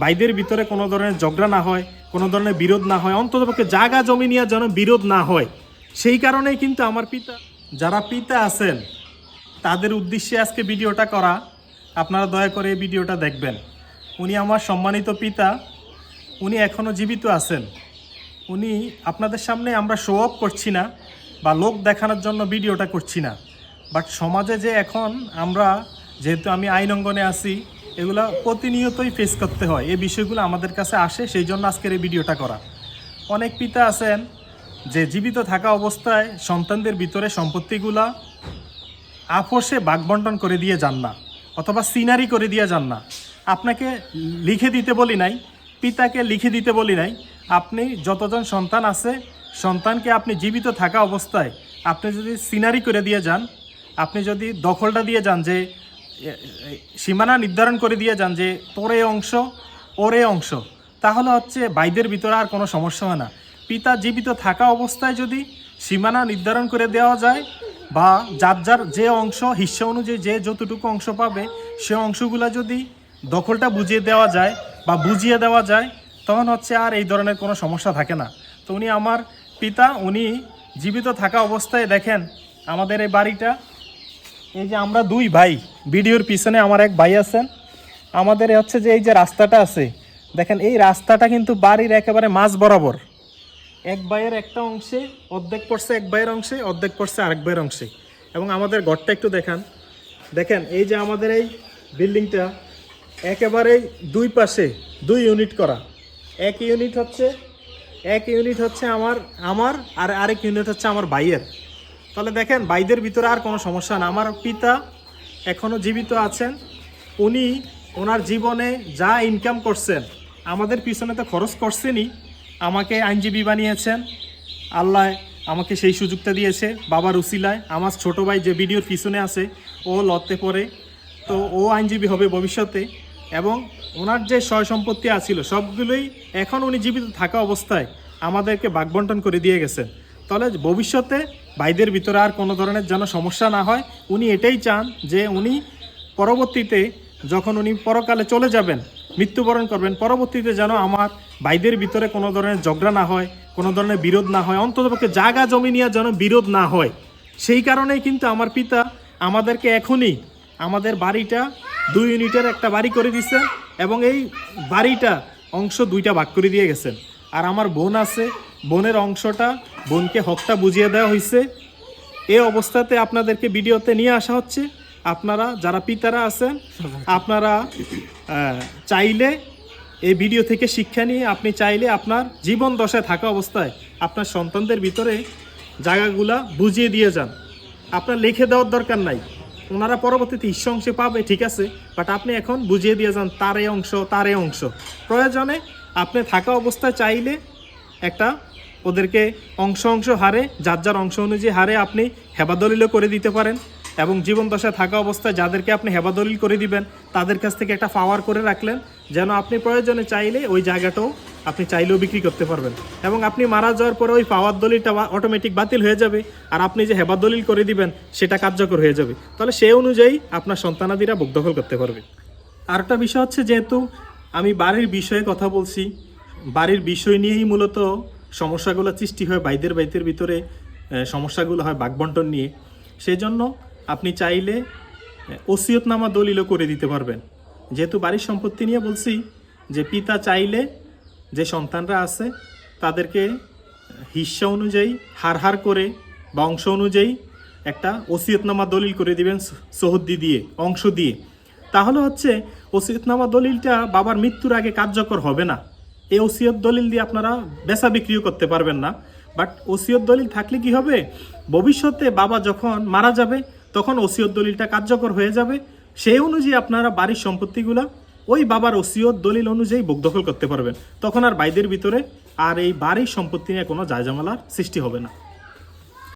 ভাইদের ভিতরে কোনো ধরনের ঝগড়া না হয়, কোনো ধরনের বিরোধ না হয় অন্ততপক্ষে জায়গা জমি নিয়ে যেন বিরোধ না হয়। সেই কারণেই কিন্তু আমার পিতা, যারা পিতা আছেন, তাদের উদ্দেশ্যে আজকে ভিডিওটা করা। আপনারা দয়া করে এই ভিডিওটা দেখবেন। উনি আমার সম্মানিত পিতা, উনি এখনও জীবিত আছেন। উনি আপনাদের সামনে আমরা শো অফ করছি না বা লোক দেখানোর জন্য ভিডিওটা করছি না। বাট সমাজে যে এখন আমরা, যেহেতু আমি আইন অঙ্গনে আছি এগুলো প্রতিনিয়তই ফেস করতে হয়। এই বিষয়গুলো আমাদের কাছে আসে, সেই জন্য আজকের এই ভিডিওটা করা। অনেক পিতা আছেন যে জীবিত থাকা অবস্থায় সন্তানদের ভিতরে সম্পত্তিগুলা আপোষে বাগবন্টন করে দিয়ে যান না, অথবা সিনারি করে দিয়ে যান না। আপনাকে লিখে দিতে বলি নাই, পিতাকে লিখে দিতে বলি নাই, আপনি যতজন সন্তান আছে, সন্তানকে আপনি জীবিত থাকা অবস্থায় আপনি যদি সিনারি করে দিয়ে যান, আপনি যদি দখলটা দিয়ে যান যে সীমানা নির্ধারণ করে দিয়ে যান যে তোর অংশ, ওর অংশ। তাহলে হচ্ছে বাইদের ভিতরে আর কোনো সমস্যা হয় না। পিতা জীবিত থাকা অবস্থায় যদি সীমানা নির্ধারণ করে দেওয়া যায় বা যার যার যে অংশ, হিস্সা অনুযায়ী যে যতটুকু অংশ পাবে, সে অংশগুলো যদি দখলটা বুঝিয়ে দেওয়া যায় বা বুঝিয়ে দেওয়া যায়, তখন হচ্ছে আর এই ধরনের কোনো সমস্যা থাকে না। তো উনি আমার পিতা, উনি জীবিত থাকা অবস্থায় দেখেন আমাদের এই বাড়িটা এই যে আমরা দুই ভাই, ভিডিওর পিছনে আমার এক ভাই আছেন। আমাদের হচ্ছে যে এই যে রাস্তাটা আছে, দেখেন এই রাস্তাটা কিন্তু বাড়ির একেবারে মাঝ বরাবর। এক ভাইয়ের একটা অংশে অর্ধেক পড়ছে এক ভাইয়ের অংশে, অর্ধেক পড়ছে আরেক ভাইয়ের অংশে। এবং আমাদের ঘরটা একটু দেখান। দেখেন, এই যে আমাদের এই বিল্ডিংটা একেবারে দুই পাশে দুই ইউনিট করা। এক ইউনিট হচ্ছে, এক ইউনিট হচ্ছে আমার আমার আর আরেক ইউনিট হচ্ছে আমার ভাইয়ের। তাহলে দেখেন ভাইদের ভিতরে আর কোনো সমস্যা না। আমার পিতা এখনও জীবিত আছেন। উনি ওনার জীবনে যা ইনকাম করছেন, আমাদের পিছনে তো খরচ করছেনই। আমাকে আইনজীবী বানিয়েছেন। আল্লাহ আমাকে সেই সুযোগটা দিয়েছে বাবার উসিলায়। আমার ছোট ভাই যে ভিডিওর পিছনে আছে, ও লড়তে পড়ে। তো ও আইনজীবী হবে ভবিষ্যতে। এবং ওনার যে সয় সম্পত্তি আছিল, সবগুলোই এখন উনি জীবিত থাকা অবস্থায় আমাদেরকে বাগবন্টন করে দিয়ে গেছেন। তাহলে ভবিষ্যতে ভাইদের ভিতরে আর কোনো ধরনের যেন সমস্যা না হয়, উনি এটাই চান যে উনি পরবর্তীতে যখন উনি পরকালে চলে যাবেন, মৃত্যুবরণ করবেন, পরবর্তীতে যেন আমার ভাইদের ভিতরে কোনো ধরনের ঝগড়া না হয়, কোনো ধরনের বিরোধ না হয়, অন্ততপক্ষে জায়গা জমি নিয়ে যেন বিরোধ না হয়। সেই কারণেই কিন্তু আমার পিতা আমাদেরকে এখনই আমাদের বাড়িটা দুই ইউনিটের একটা বাড়ি করে দিচ্ছেন এবং এই বাড়িটা অংশ দুইটা ভাগ করে দিয়ে গেছেন আর আমার বোন আছে বোনের অংশটা, বোনকে হকটা বুঝিয়ে দেওয়া হয়েছে এ অবস্থাতে আপনাদেরকে ভিডিওতে নিয়ে আসা হচ্ছে। আপনারা যারা পিতারা আছেন, আপনারা চাইলে এই ভিডিও থেকে শিক্ষা নিয়ে আপনি চাইলে আপনার জীবন দশায় থাকা অবস্থায় আপনার সন্তানদের ভিতরে জায়গাগুলা বুঝিয়ে দিয়ে যান। আপনার লিখে দেওয়ার দরকার নাই। ওনারা পরবর্তীতে ঈর্ষ অংশে পাবে, ঠিক আছে? বাট আপনি এখন বুঝিয়ে দিয়ে যান তার এই অংশ তার অংশ। প্রয়োজনে আপনি থাকা অবস্থায় চাইলে একটা ওদেরকে অংশ অংশ হারে, যার যার অংশ অনুযায়ী হারে আপনি হেবাদলিলও করে দিতে পারেন এবং জীবন দশায় থাকা অবস্থায় যাদেরকে আপনি হেবাদলিল করে দিবেন, তাদের কাছ থেকে একটা পাওয়ার করে রাখলেন, যেন আপনি প্রয়োজনে চাইলে ওই জায়গাটাও আপনি চাইলেও বিক্রি করতে পারবেন। এবং আপনি মারা যাওয়ার পরে ওই পাওয়ার দলিলটা অটোমেটিক বাতিল হয়ে যাবে, আর আপনি যে হেবা দলিল করে দিবেন, সেটা কার্যকর হয়ে যাবে। তাহলে সেই অনুযায়ী আপনার সন্তানাদিরা দখল করতে পারবে। আরেকটা বিষয় হচ্ছে যেহেতু আমি বাড়ির বিষয়ে কথা বলছি, বাড়ির বিষয় নিয়েই মূলত সমস্যাগুলো সৃষ্টি হয় বাইদের বাইদের ভিতরে সমস্যাগুলো হয় বাগবন্টন নিয়ে। সেই জন্য আপনি চাইলে ওসিয়তনামা দলিলও করে দিতে পারবেন। যেহেতু বাড়ির সম্পত্তি নিয়ে বলছি, যে পিতা চাইলে যে সন্তানরা আছে, তাদেরকে হিস্সা অনুযায়ী হার হার করে বা অংশ অনুযায়ী একটা ওসিয়তনামা দলিল করে দিবেন সহদ্দি দিয়ে, অংশ দিয়ে। তাহলে হচ্ছে ওসিয়তনামা দলিলটা বাবার মৃত্যুর আগে কার্যকর হবে না। এই ওসিয়ত দলিল দিয়ে আপনারা বেচা বিক্রিও করতে পারবেন না। বাট ওসিয়ত দলিল থাকলে কি হবে? ভবিষ্যতে বাবা যখন মারা যাবে, তখন ওসিয়ত দলিলটা কার্যকর হয়ে যাবে। সেই অনুযায়ী আপনারা বাড়ির সম্পত্তিগুলা ওই বাবার ওসিয়ত দলিল অনুযায়ী বুক দখল করতে পারবেন। তখন আর বাইদের ভিতরে আর এই বাড়ির সম্পত্তি নিয়ে কোনো জায়জামালার সৃষ্টি হবে না।